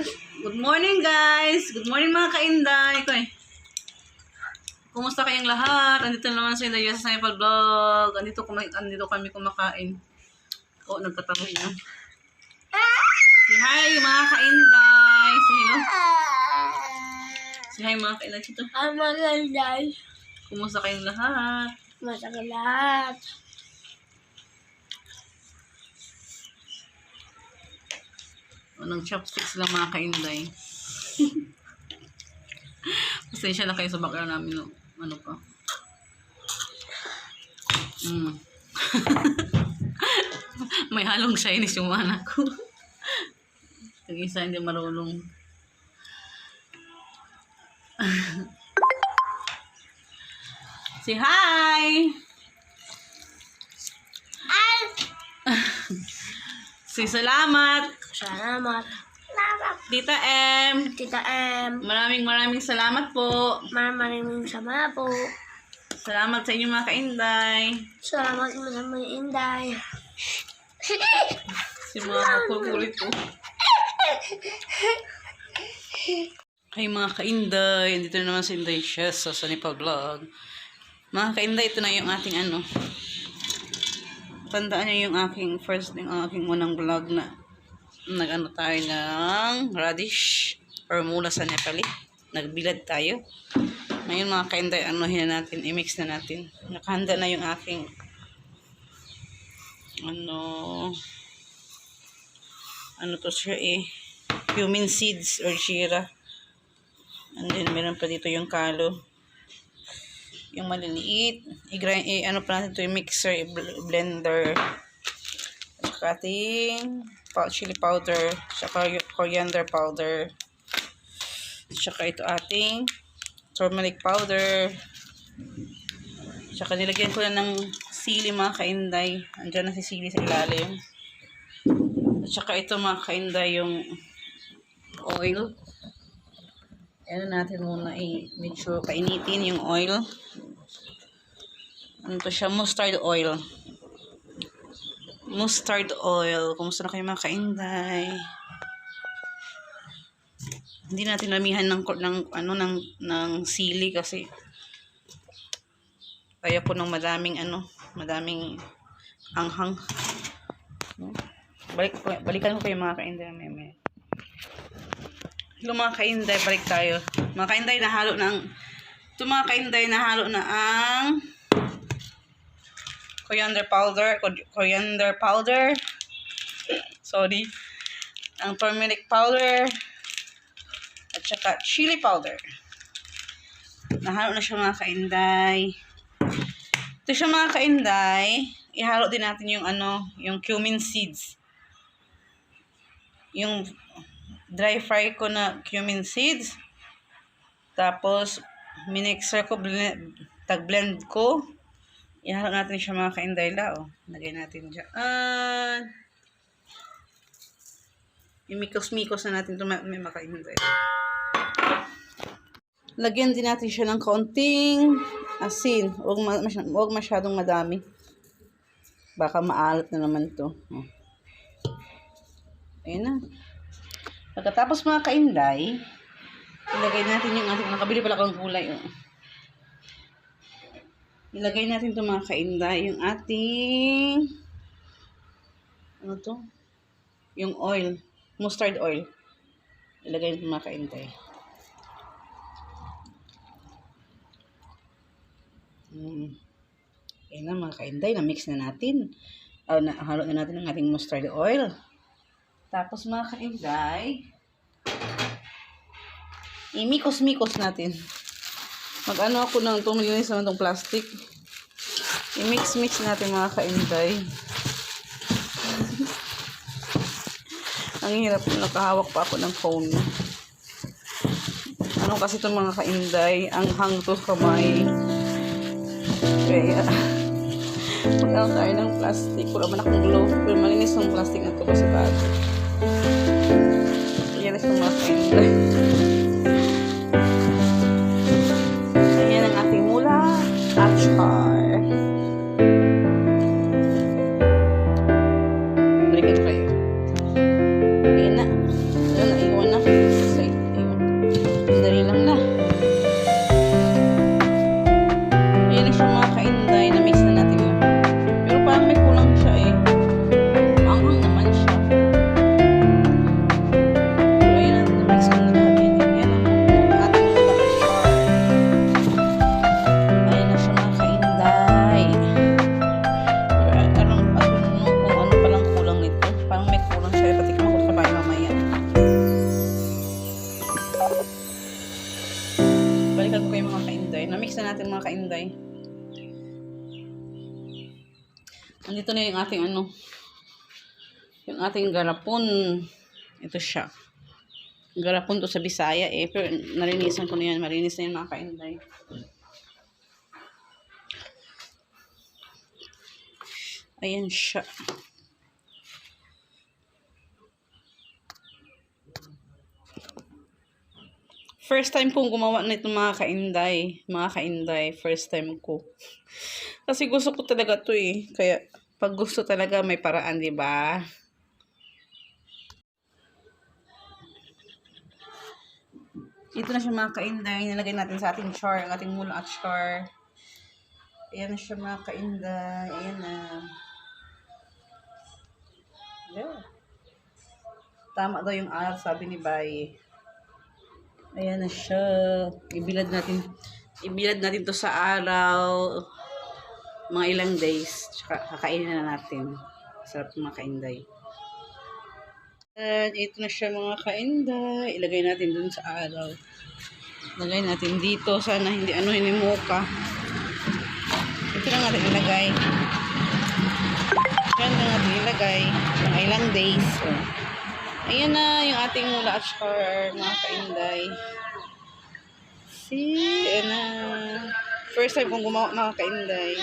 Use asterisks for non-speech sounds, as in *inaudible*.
Good morning guys! Good morning mga kainday! Koy. Kumusta kayong lahat? Andito naman sa Inday sa Sample Vlog. Andito, andito kami kumakain. Oo, oh, nagkataroy na. Say hi mga kainday! Say hello. Say hi mga kainday. Dito. Ang maganda. Kumusta kayong lahat? Masagal lahat. Anong chopsticks lang mga kainday. *laughs* Pasensya na kayo sa background namin. no? Ano pa. Mm. *laughs* May halong Chinese yung mga anak ko. *laughs* yung isa hindi marunong. Say hi! Ay! Say salamat! Salamat. Salamat. Tita M! Tita M. Maraming maraming salamat po. Maraming sama po. Salamat sa inyo mga kainday. Salamat mo sa mga inday. Si mga kukulit po. Ay mga kainday, andito na naman si Inday Chess sa Sanipal Vlog. Mga kainday, ito na yung ating ano. Tandaan niyo yung aking first, yung aking unang vlog na nag-ano tayo ng radish or mula sa Nepali. Nagbilad tayo. Ngayon mga kainday, anuhin na natin, i-mix na natin. Nakahanda na yung aking ano ano to siya eh cumin seeds or shira and then meron pa dito yung kalo yung maliliit i-grind eh, ano pa natin to yung mixer i-bl- blender at ating chili powder saka coriander powder saka ito ating turmeric powder Tsaka nilagyan ko na ng sili mga kainday. Andiyan na si sili sa ilalim. At saka ito mga kainday yung oil. Ayan natin muna i medyo kainitin yung oil. Ano to siya? Mustard oil. Mustard oil. Kumusta na kayo mga kainday? Hindi natin lamihan ng, ng ano ng ng sili kasi kaya po ng madaming ano, madaming anghang. Balik, balikan ko kayo mga kainday meme. Hello mga kainday, balik tayo. Mga kainday, nahalo ng ito mga kainday, nahalo na ang coriander powder, cor- coriander powder, sorry, ang turmeric powder, at saka chili powder. Nahalo na siya mga kainday. Ito siya mga kainday. Ihalo din natin yung ano, yung cumin seeds. Yung dry fry ko na cumin seeds. Tapos, minixer ko, blend, tag-blend ko. Ihalo natin siya mga kainday la. Oh. Lagay natin dyan. Ah, imikos-mikos na natin ito may may makainday. Lagyan din natin siya ng kaunting asin. Huwag, ma- huwag masyadong madami. Baka maalat na naman to. Oh. Ayan na. Pagkatapos mga kainday, ilagay natin yung ating, nakabili pala akong gulay. Oh. Ilagay natin to mga kainday, yung ating, ano to? Yung oil, mustard oil. Ilagay natin mga kainday. Mm. Ayan na mga kainday, na-mix na natin. Uh, na, halo na natin ang ating mustard oil. Tapos mga kainday, imikos-mikos natin. Mag-ano ako ng tumilinis naman itong plastic. I-mix-mix natin mga kainday. *laughs* ang hirap nakahawak pa ako ng phone. Ano kasi itong mga kainday, ang hang to kamay. Kaya, *laughs* Magkakaroon tayo ng plastic. Wala man akong glove. Pero malinis ng plastic na ito kasi bago. Yan na mga kainday. Natin mga kainday. Andito na yung ating ano, yung ating garapon. Ito siya. Garapon to sa Bisaya eh. Pero narinisan ko na yan. Marinis na yan mga kainday. Ayan siya. First time kong gumawa nito mga kainday. Mga kainday, first time ko. Kasi gusto ko talaga to eh. Kaya pag gusto talaga may paraan, di ba? Ito na siya mga kainday. Nilagay natin sa ating char, ang ating mula at char. Ayan na siya mga kainday. Ayan na. Yeah. Tama daw yung araw, sabi ni Bay. Ayan na siya. Ibilad natin. Ibilad natin to sa araw. Mga ilang days. Tsaka kakainin na natin. Sarap mga kainday. At ito na siya mga kainday. Ilagay natin dun sa araw. Ilagay natin dito. Sana hindi ano hindi muka. Ito na natin ilagay. Diyan na natin ilagay. Mga ilang days. Oh. Ayan na yung ating at char, mga kainday. See? Ayan na. First time kong gumawa mga kainday.